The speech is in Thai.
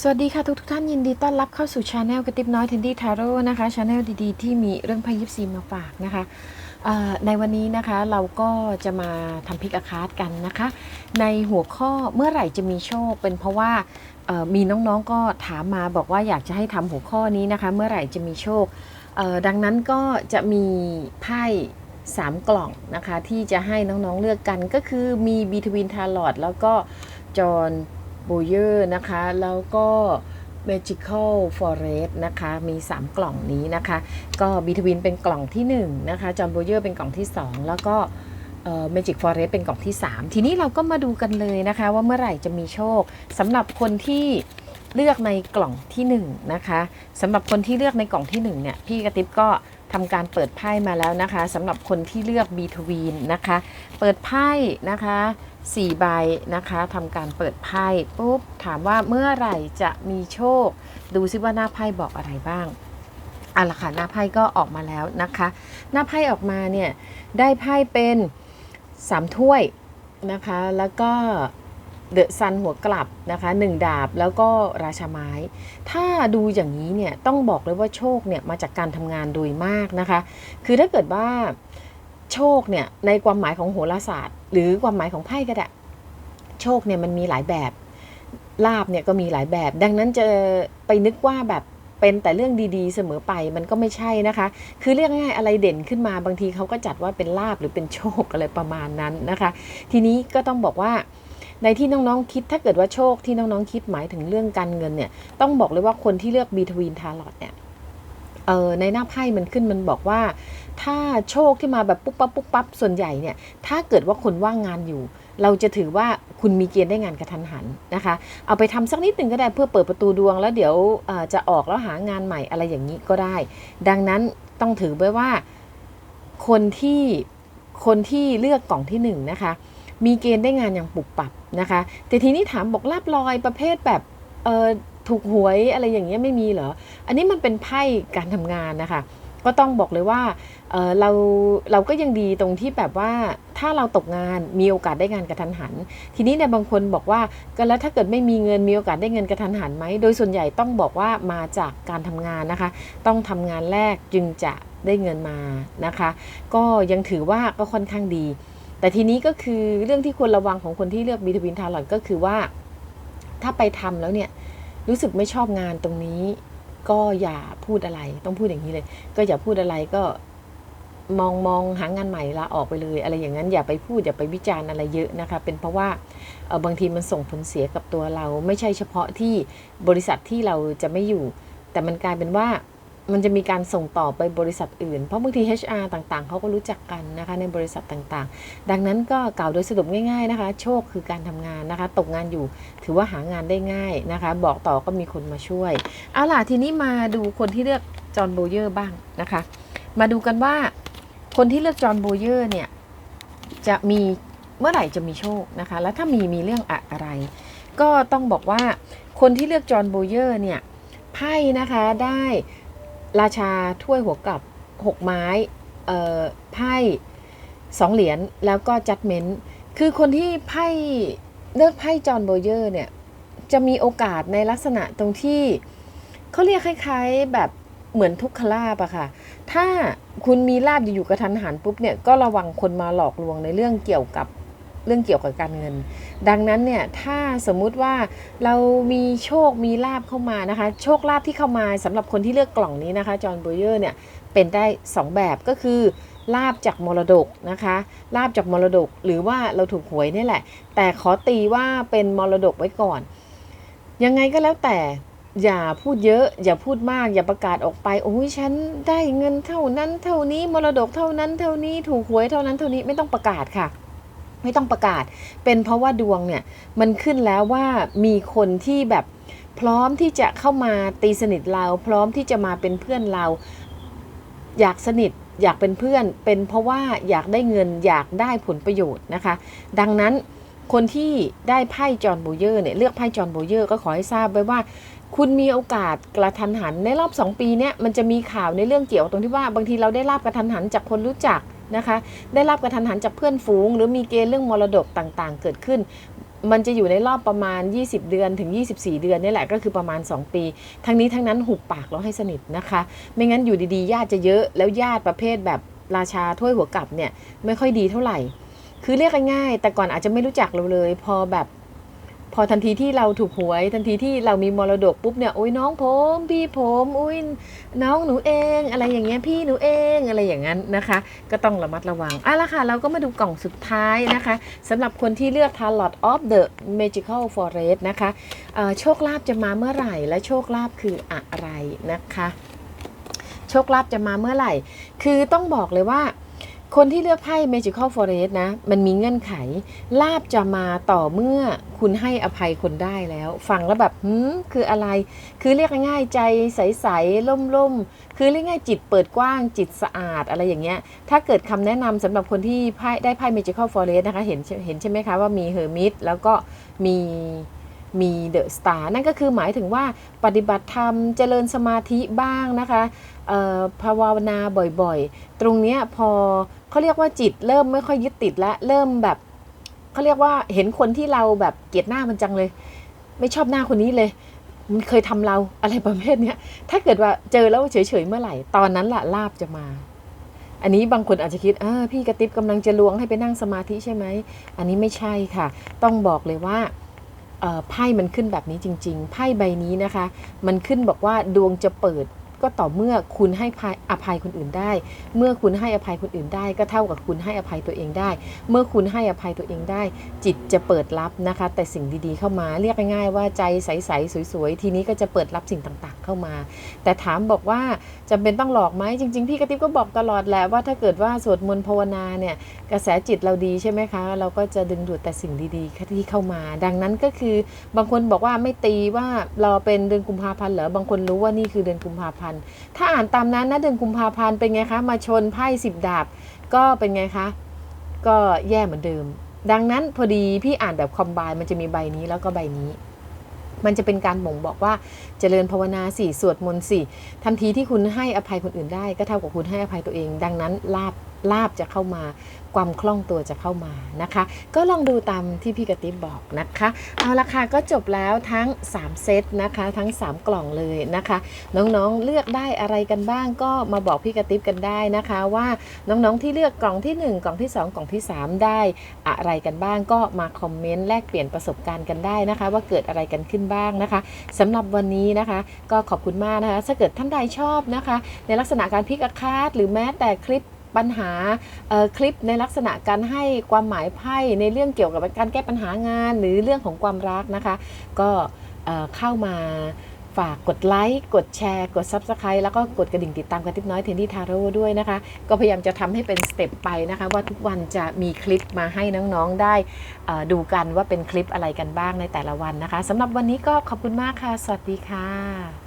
สวัสดีค่ะทุกทท่านยินดีต้อนรับเข้าสู่ชาแนลกระติบน้อยเทนดี้ทาโร่นะคะชาแนลดีๆ ที่มีเรื่องไพ่ยิปซีมาฝากนะคะในวันนี้นะคะเราก็จะมาทำพิกอาคาร์ดกันนะคะ ในหัวข้อเมื่อไหร่จะมีโชค เป็นเพราะว่ามีน้องๆก็ถามมาบอกว่าอยากจะให้ทำหัวข้อนี้นะคะ เมื่อไหร่จะมีโชค ดังนั้นก็จะมีไพ่สามกล่องนะคะที่จะให้น้องๆเลือกกันก็คือมีบีทวินทาร์ลอดแล้วก็จอห์น โบเยอร์นะคะ แล้วก็ Magical Forest นะคะ มี 3 กล่องนี้นะคะ ก็บีทวินเป็นกล่องที่ 1 นะคะจอห์นโบเยอร์เป็นกล่องที่ 2 แล้วก็เอ่อ Magic Forest เป็นกล่องที่ 3 ทีนี้เราก็มาดูกันเลยนะคะ ว่าเมื่อไหร่จะมีโชคสำหรับคนที่เลือกในกล่องที่ 1 นะคะสำหรับคนที่เลือกในกล่องที่ 1 เนี่ย พี่กระติบก็ทำการเปิดไพ่มาแล้วนะคะสำหรับคนที่เลือกบีทวีนนะคะ เปิดไพ่นะคะ 4 ใบนะคะทำการเปิดไพ่ปุ๊บถามว่าเมื่อไหร่จะมีโชค ดูซิว่าหน้าไพ่บอกอะไรบ้างอาละค่ะหน้าไพ่ก็ออกมาแล้วนะคะ หน้าไพ่ออกมาเนี่ยได้ไพ่เป็น3ถ้วยนะคะ แล้วก็เดอะซันหัวกลับนะคะหนึ่งดาบแล้วก็ราชาไม้ ถ้าดูอย่างนี้เนี่ยต้องบอกเลยว่าโชคเนี่ยมาจากการทำงานโดยมากนะคะ คือถ้าเกิดว่า โชคเนี่ยในความหมายของโหราศาสตร์ หรือความหมายของไพ่ก็ได้โชคเนี่ยมันมีหลายแบบลาบเนี่ยก็มีหลายแบบ ดังนั้นจะไปนึกว่าแบบเป็นแต่เรื่องดีๆ เสมอไปมันก็ไม่ใช่นะคะ คือเรียกง่ายๆอะไรเด่นขึ้นมาบางทีเขาก็จัดว่าเป็นลาบหรือเป็นโชคอะไรประมาณนั้นนะคะ ทีนี้ก็ต้องบอกว่าในที่น้องๆคิดถ้าเกิดว่าโชคที่น้องๆคิดหมายถึงเรื่องการเงินเนี่ยต้องบอกเลยว่าคนที่เลือกบีทวีนทาร์ลอตเนี่ย เออในหน้าไพ่มันขึ้นมันบอกว่า ถ้าโชคที่มาแบบปุ๊บปั๊บปุ๊บปั๊บส่วนใหญ่เนี่ย ถ้าเกิดว่าคนว่างงานอยู่ เราจะถือว่าคุณมีเกณฑ์ได้งานกระทันหันนะคะ เอาไปทำสักนิดหนึ่งก็ได้เพื่อเปิดประตูดวง แล้วเดี๋ยวจะออกแล้วหางานใหม่อะไรอย่างนี้ก็ได้ ดังนั้นต้องถือไว้ว่าคนที่คนที่เลือกกล่องที่หนึ่งนะคะ มีเกณฑ์ได้งานอย่างปุบปับนะคะ แต่ทีนี้ถามบอกลาบลอยประเภทแบบเออ ถูกหวยอะไรอย่างเงี้ยไม่มีเหรอ อันนี้มันเป็นไพ่การทำงานนะคะ ก็ต้องบอกเลยว่าเเราเราก็ยังดีตรงที่แบบว่าถ้าเราตกงานมีโอกาสได้งานกระทันหัน ทีนี้ในยบางคนบอกว่าก็แล้วถ้าเกิดไม่มีเงินมีโอกาสได้เงินกระทันหันไหมโดยส่วนใหญ่ต้องบอกว่ามาจากการทำงานนะคะ ต้องทำงานแรกจึงจะได้เงินมานะคะ ก็ยังถือว่าก็ค่อนข้างดี แต่ทีนี้ก็คือเรื่องที่ควรระวังของคนที่เลือกบีทวินทาร์ลอตก็คือว่า ถ้าไปทำแล้วเนี่ย รู้สึกไม่ชอบงานตรงนี้ ก็อย่าพูดอะไร ต้องพูดอย่างนี้เลย ก็อย่าพูดอะไรก็มองมองหางานใหม่ละออกไปเลย อะไรอย่างนั้นอย่าไปพูดอย่าไปวิจารณ์อะไรเยอะนะคะ เป็นเพราะว่าบางทีมันส่งผลเสียกับตัวเรา ไม่ใช่เฉพาะที่บริษัทที่เราจะไม่อยู่ แต่มันกลายเป็นว่า มันจะมีการส่งต่อไปบริษัทอื่น เพราะบางที HR ต่างๆ เขาก็รู้จักกันนะคะในบริษัทต่างๆ ดังนั้นก็กล่าวโดยสรุปง่ายๆนะคะ โชคคือการทำงานนะคะ ตกงานอยู่ถือว่าหางานได้ง่ายนะคะ บอกต่อก็มีคนมาช่วย เอาล่ะทีนี้มาดูคนที่เลือกจอห์นโบเยอร์บ้างนะคะ มาดูกันว่าคนที่เลือกจอห์นโบเยอร์เนี่ยจะมีเมื่อไหร่จะมีโชคนะคะ แล้วถ้ามีมีเรื่องอะไร ก็ต้องบอกว่าคนที่เลือกจอห์นโบเยอร์เนี่ยไพ่นะคะได้ ราชาถ้วยหัวกลับ 6 ไม้เอ่อไพ่สองเหรียญแล้วก็จัดเมนต์คือคนที่ไพ่เลือกไพ่จอห์นโบเยอร์เนี่ย จะมีโอกาสในลักษณะตรงที่เขาเรียกคล้ายๆแบบเหมือนทุกขลาบอะค่ะ ถ้าคุณมีลาบอยู่ๆกระทันหันปุ๊บเนี่ย ก็ระวังคนมาหลอกลวงในเรื่องเกี่ยวกับ เรื่องเกี่ยวกับการเงิน ดังนั้นเนี่ยถ้าสมมุติว่าเรามีโชคมีลาบเข้ามานะคะ โชคลาบที่เข้ามาสำหรับคนที่เลือกกล่องนี้นะคะจอห์นโบเยอร์เนี่ยเป็นได้ 2 แบบก็คือลาบจากมรดกนะคะลาบจากมรดกหรือว่าเราถูกหวยนี่แหละ แต่ขอตีว่าเป็นมรดกไว้ก่อน ยังไงก็แล้วแต่อย่าพูดเยอะ อย่าพูดมาก อย่าประกาศออกไป โอ้ยฉันได้เงินเท่านั้นเท่านี้มรดกเท่านั้นเท่านี้ถูกหวยเท่านั้นเท่านี้ไม่ต้องประกาศค่ะ ไม่ต้องประกาศ เป็นเพราะว่าดวงเนี่ยมันขึ้นแล้วว่ามีคนที่แบบพร้อมที่จะเข้ามาตีสนิทเรา พร้อมที่จะมาเป็นเพื่อนเรา อยากสนิทอยากเป็นเพื่อน เป็นเพราะว่าอยากได้เงินอยากได้ผลประโยชน์นะคะ ดังนั้นคนที่ได้ไพ่จอห์นโบเยอร์เนี่ยเลือกไพ่จอห์นโบเยอร์ก็ขอให้ทราบไว้ว่า คุณมีโอกาสกระทันหันในรอบ 2 ปีเนี้ยมันจะมีข่าวในเรื่องเกี่ยวตรงที่ว่าบางทีเราได้ลาบกระทันหันจากคนรู้จัก นะคะ ได้รับกระทันหันจากเพื่อนฝูง หรือมีเกณฑ์เรื่องมรดกต่างๆ เกิดขึ้น มันจะอยู่ในรอบประมาณ 20 เดือนถึง 24 เดือนนี่แหละก็คือประมาณ 2 ปี ทั้งนี้ทั้งนั้นหุบปากแล้วให้สนิทนะคะ ไม่งั้นอยู่ดีๆญาติจะเยอะแล้วญาติประเภทแบบราชาถ้วยหัวกลับเนี่ยไม่ค่อยดีเท่าไหร่ คือเรียกง่ายๆแต่ก่อนอาจจะไม่รู้จักเราเลย พอแบบ พอทันทีที่เราถูกหวย ทันทีที่เรามีมรดกปุ๊บเนี่ยโอ้ยน้องผมพี่ผมอุ้ยน้องหนูเอง อะไรอย่างเงี้ยพี่หนูเองอะไรอย่างนั้นนะคะ ก็ต้องระมัดระวังอะละค่ะ เราก็มาดูกล่องสุดท้ายนะคะสำหรับคนที่เลือก Tarot of the Magical Forest นะคะโชคลาภจะมาเมื่อไหร่และโชคลาภคืออะไรนะคะ โชคลาภจะมาเมื่อไหร่ คือต้องบอกเลยว่า คนที่เลือกไพ่ Magical Forest นะ มันมีเงื่อนไข ลาบจะมาต่อเมื่อคุณให้อภัยคนได้แล้ว ฟังแล้วแบบหืมคืออะไร คือเรียกง่ายใจใสๆล่มๆ คือเรียกง่ายจิตเปิดกว้างจิตสะอาดอะไรอย่างเงี้ย ถ้าเกิดคำแนะนำสำหรับคนที่ไพ่ได้ไพ่ Magical Forest นะคะ เห็นเห็นใช่ไหมคะว่ามี Hermit แล้วก็มีมีเดอะสตาร์นั่นก็คือหมายถึงว่าปฏิบัติธรรมเจริญสมาธิบ้างนะคะภาวนาบ่อยๆ ตรงเนี้ยพอ เขาเรียกว่าจิตเริ่มไม่ค่อยยึดติดและเริ่มแบบเขาเรียกว่าเห็นคนที่เราแบบเกลียดหน้ามันจังเลย ไม่ชอบหน้าคนนี้เลย มันเคยทำเราอะไรประเภทเนี้ยถ้าเกิดว่าเจอแล้วเฉยๆเมื่อไหร่ ตอนนั้นละลาบจะมา อันนี้บางคนอาจจะคิดอ่าพี่กระติบกำลังจะลวงให้ไปนั่งสมาธิใช่ไหมอันนี้ไม่ใช่ค่ะ ต้องบอกเลยว่าไพ่มันขึ้นแบบนี้จริง ๆ ไพ่ใบนี้นะคะ มันขึ้นบอกว่าดวงจะเปิด ก็ต่อเมื่อคุณให้ภัยอภัยคนอื่นได้ เมื่อคุณให้อภัยคนอื่นได้ ก็เท่ากับคุณให้อภัยตัวเองได้ เมื่อคุณให้อภัยตัวเองได้ จิตจะเปิดรับนะคะ แต่สิ่งดีๆเข้ามาเรียกง่ายๆว่าใจใสๆสวยๆทีนี้ก็จะเปิดรับสิ่งต่างๆ เข้ามา แต่ถามบอกว่าจำเป็นต้องหลอกไหมจริง ๆ พี่กระติบก็บอกตลอดแหละว่าถ้าเกิดว่าสวดมนต์ภาวนาเนี่ยกระแสจิตเราดีใช่ไหมคะ เราก็จะดึงดูดแต่สิ่งดีๆที่เข้ามา ดังนั้นก็คือบางคนบอกว่าไม่ตีว่าเราเป็นเดือนกุมภาพันธ์เหรอบางคนรู้ว่านี่คือเดือนกุมภาพันธ์ถ้าอ่านตามนั้นนะเดือนกุมภาพันธ์เป็นไงคะ มาชนไพ่สิบดาบ ก็เป็นไงคะ ก็แย่เหมือนเดิม ดังนั้นพอดีพี่อ่านแบบคอมไบมันจะมีใบนี้แล้วก็ใบนี้มันจะเป็นการบ่งบอกว่าเจริญภาวนาสี่สวดมนต์สี่ทันทีที่คุณให้อภัยคนอื่นได้ ก็เท่ากับคุณให้อภัยตัวเอง ดังนั้นลาบ ลาบจะเข้ามาความคล่องตัวจะเข้ามานะคะ ก็ลองดูตามที่พี่กระติบบอกนะคะ เอาละค่ะก็จบแล้วทั้ง 3 เซตนะคะ ทั้ง 3 กล่องเลยนะคะ น้องๆเลือกได้อะไรกันบ้างก็มาบอกพี่กระติบกันได้นะคะ ว่าน้องๆที่เลือกกล่องที่ 1 กล่องที่ 2 กล่องที่ 3 ได้อะไรกันบ้างก็มาคอมเมนต์แลกเปลี่ยนประสบการณ์กันได้นะคะ ว่าเกิดอะไรกันขึ้นบ้างนะคะสำหรับวันนี้นะคะ ก็ขอบคุณมากนะคะถ้าเกิดท่านใดชอบนะคะ ในลักษณะการพิกอาคาตหรือแม้แต่คลิป ปัญหาคลิปในลักษณะการให้ความหมายไพ่ในเรื่องเกี่ยวกับการแก้ปัญหางาน หรือเรื่องของความรักนะคะ ก็เข้ามาฝากกดไลค์กดแชร์ กด Subscribe แล้วก็กดกระดิ่งติดตามกระติบน้อยเทนดี้ทาโร่ด้วยนะคะ ก็พยายามจะทำให้เป็นสเต็ปไปนะคะ ว่าทุกวันจะมีคลิปมาให้น้องๆได้ดูกันว่าเป็นคลิปอะไรกันบ้างในแต่ละวันนะคะสำหรับวันนี้ก็ขอบคุณมากค่ะ สวัสดีค่ะ